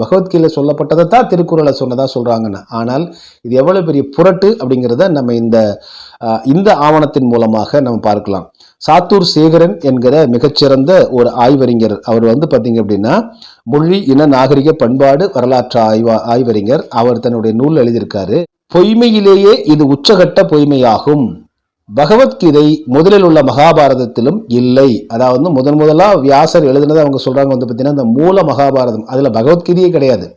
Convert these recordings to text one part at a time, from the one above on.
பகவத்கீதை சொல்லப்பட்டதை தான் திருக்குறளை சொன்னதாக சொல்கிறாங்கன்னு ஆனால் இது எவ்வளவு பெரிய புரட்டு அப்படிங்கிறத நம்ம இந்த இந்த ஆவணத்தின் மூலமாக நம்ம பார்க்கலாம். சாத்தூர் சேகரன் என்கிற மிகச்சிறந்த ஒரு ஆய்வறிஞர். அவர் வந்து பார்த்தீங்க அப்படின்னா மொழி இன நாகரிக பண்பாடு வரலாற்று ஆய்வா ஆய்வறிஞர். அவர் தன்னுடைய நூல் எழுதியிருக்காரு பொய்மையிலேயே இது உச்சகட்ட பொய்மையாகும். பகவத்கீதை முதலில் உள்ள மகாபாரதத்திலும் இல்லை. அதாவது முதன் முதலாக வியாசர் எழுதினதை அவங்க சொல்கிறாங்க வந்து பார்த்தீங்கன்னா இந்த மூல மகாபாரதம். அதில் பகவத்கீதையே கிடையாது.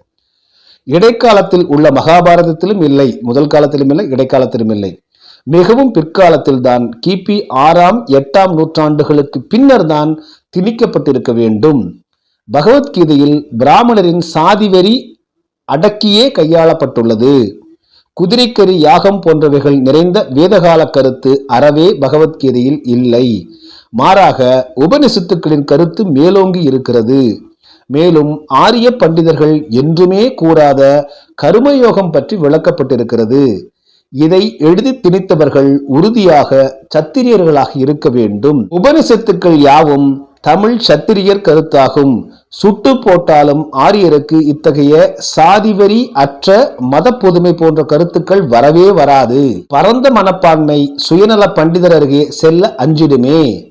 இடைக்காலத்தில் உள்ள மகாபாரதத்திலும் இல்லை. முதல் காலத்திலும் இல்லை இடைக்காலத்திலும் இல்லை. மிகவும் பிற்காலத்தில் தான் கிபி ஆறாம் எட்டாம் நூற்றாண்டுகளுக்கு பின்னர் தான் திணிக்கப்பட்டிருக்க வேண்டும். பகவத்கீதையில் பிராமணரின் சாதிவெறி அடக்கியே கையாளப்பட்டுள்ளது. குதிரைக்கறி யாகம் போன்றவைகள் நிறைந்த வேதகால கருத்து அறவே பகவத்கீதையில் இல்லை. மாறாக உபனிஷத்துக்களின் கருத்து மேலோங்கி இருக்கிறது. மேலும் ஆரிய பண்டிதர்கள் என்றுமே கூறாத கருமயோகம் பற்றி விளக்கப்பட்டிருக்கிறது. இதை எழுதி திணித்தவர்கள் உறுதியாக சத்திரியர்களாக இருக்க வேண்டும். உபனிஷத்துக்கள் யாவும் தமிழ் சத்திரியர் கருத்தாகும். சுட்டு போட்டாலும் ஆரியருக்கு இத்தகைய சாதிவரி அற்ற மத பொதுமை போன்ற கருத்துக்கள் வரவே வராது. பரந்த மனப்பான்மை சுயநல பண்டிதர் அருகே செல்ல அஞ்சிடுமே.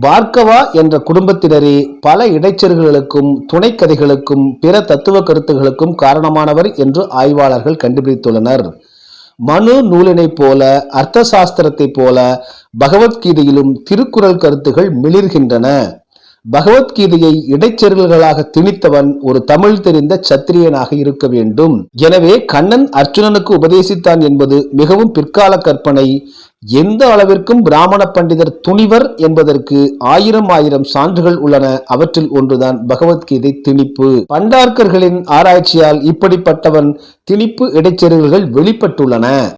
பார்க்கவா என்ற குடும்பத்தினரே பல இடைச்சர்களுக்கும் துணை கதைகளுக்கும் பிற தத்துவ கருத்துகளுக்கும் காரணமானவர் என்று ஆய்வாளர்கள் கண்டுபிடித்துள்ளனர். மனு நூலினைப் போல அர்த்த சாஸ்திரத்தைப் போல பகவத்கீதையிலும் திருக்குறள் கருத்துகள் மிளிர்கின்றன. பகவத்கீதையை இடைச்செருள்களாக திணித்தவன் ஒரு தமிழ் தெரிந்த சத்திரியனாக இருக்க வேண்டும். எனவே கண்ணன் அர்ஜுனனுக்கு உபதேசித்தான் என்பது மிகவும் பிற்கால கற்பனை. எந்த அளவிற்கும் பிராமண பண்டிதர் துணிவர் என்பதற்கு ஆயிரம் ஆயிரம் சான்றுகள் உள்ளன. அவற்றில் ஒன்றுதான் பகவத்கீதை திணிப்பு. பண்டார்க்கர்களின் ஆராய்ச்சியால் இப்படிப்பட்டவன் திணிப்பு இடைச்செருள்கள் வெளிப்பட்டுள்ளன.